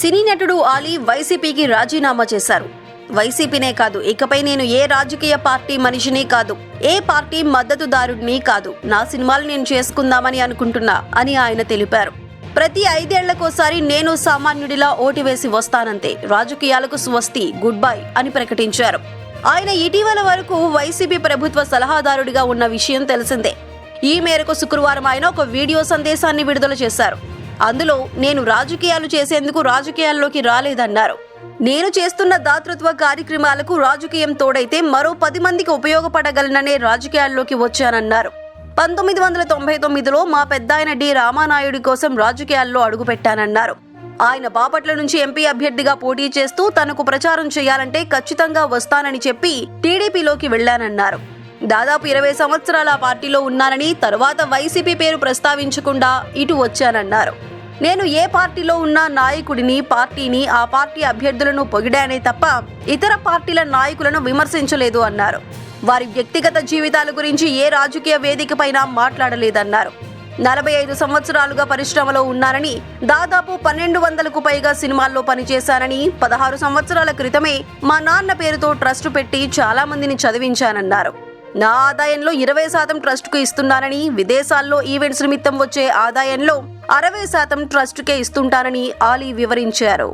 సినీ నటుడు ఆలీ వైసీపీకి రాజీనామా చేశారు. వైసీపీనే కాదు ఇకపై నేను ఏ రాజకీయ పార్టీ మనిషిని కాదు ఏ పార్టీ మద్దతుదారుడిని కాదు నా సినిమాలు నేను చేసుకుందామని అనుకుంటున్నా అని ఆయన తెలిపారు. ప్రతి ఐదేళ్ళకోసారి నేను సామాన్యుడిలా ఓటు వేసి వస్తానంతే రాజకీయాలకు స్వస్తి గుడ్ బై అని ప్రకటించారు. ఆయన ఇటీవల వరకు వైసీపీ ప్రభుత్వ సలహాదారుడిగా ఉన్న విషయం తెలిసిందే. ఈ మేరకు శుక్రవారం ఆయన ఒక వీడియో సందేశాన్ని విడుదల చేశారు. అందులో నేను రాజకీయాలు చేసేందుకు రాజకీయాల్లోకి రాలేదన్నారు. నేను చేస్తున్న దాతృత్వ కార్యక్రమాలకు రాజకీయం తోడైతే మరో పది మందికి ఉపయోగపడగలననే రాజకీయాల్లోకి వచ్చానన్నారు. పంతొమ్మిది వందల తొంభై తొమ్మిదిలో మా పెద్దాయన డి. రామానాయుడి కోసం రాజకీయాల్లో అడుగుపెట్టానన్నారు. ఆయన బాపట్ల నుంచి ఎంపీ అభ్యర్థిగా పోటీ చేస్తూ తనకు ప్రచారం చేయాలంటే ఖచ్చితంగా వస్తానని చెప్పి టీడీపీలోకి వెళ్ళానన్నారు దాదాపు ఇరవై సంవత్సరాల పార్టీలో ఉన్నానని తరువాత వైసీపీ పేరు ప్రస్తావించకుండా ఇటు వచ్చానన్నారు. నేను ఏ పార్టీలో ఉన్న నాయకుడిని పార్టీని ఆ పార్టీ అభ్యర్థులను పొగిడానే తప్ప ఇతర పార్టీల నాయకులను విమర్శించలేదు అన్నారు. వారి వ్యక్తిగత జీవితాల గురించి ఏ రాజకీయ వేదికపైన మాట్లాడలేదన్నారు. నలభై ఐదు సంవత్సరాలుగా పరిశ్రమలో ఉన్నారని దాదాపు పన్నెండు వందలకు పైగా సినిమాల్లో పనిచేశానని పదహారు సంవత్సరాల క్రితమే మా నాన్న పేరుతో ట్రస్ట్ పెట్టి చాలా మందిని చదివించానన్నారు. నా ఆదాయంలో ఇరవై శాతం ట్రస్ట్కు ఇస్తున్నానని విదేశాల్లో ఈవెంట్స్ నిమిత్తం వచ్చే ఆదాయంలో అరవై శాతం ట్రస్టుకే ఇస్తుంటారని ఆలీ వివరించారు.